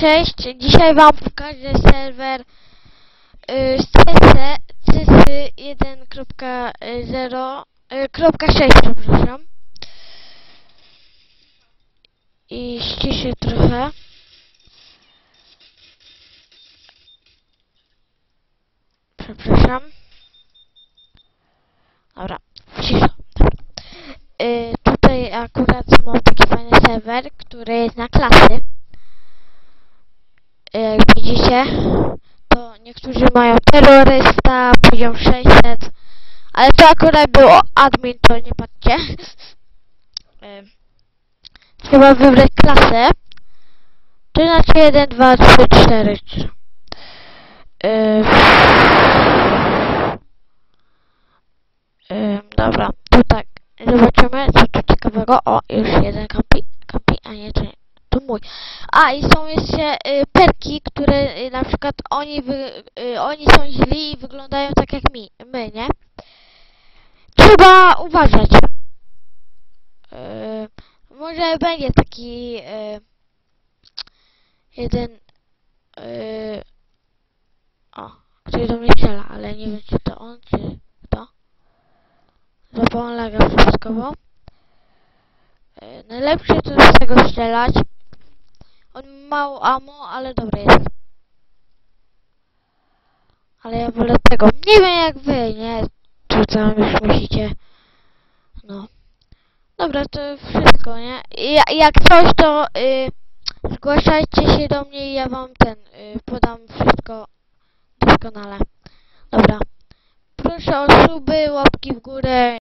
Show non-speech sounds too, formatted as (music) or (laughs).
cześć. Dzisiaj wam pokażę serwer y, CC, CC 1.0 y, kropka 6, przepraszam. I ściszę trochę. Przepraszam. Dobra, cisza. Y, tutaj akurat mam taki fajny serwer, który jest na klasy. Jak widzicie, to niektórzy mają terrorysta, poziom 600, ale to akurat był admin, to nie patrzcie. (laughs) Trzeba wybrać klasę. To znaczy 1, 2, 3, 4. Yy, Ym, dobra, to tak, zobaczymy co tu ciekawego. O, już jeden kampi, kampi, a nie, to mój. A, i są jeszcze y, perki, które y, na przykład oni, wy, y, oni są źli i wyglądają tak jak mi, my, nie? Trzeba uważać. Y, może będzie taki y, jeden y, o, ktoś do mnie strzela, ale nie wiem czy to on, czy kto. Złapałem laga wszystkowo. E, najlepszy to z tego strzelać. Mało ammo, ale dobry jest. Ale ja wolę tego. Nie wiem jak wy, nie? Czy tam już musicie. No. Dobra, to wszystko, nie? Ja- jak coś to y, zgłaszajcie się do mnie i ja wam ten y, podam wszystko doskonale. Dobra. Proszę o suby, łapki w górę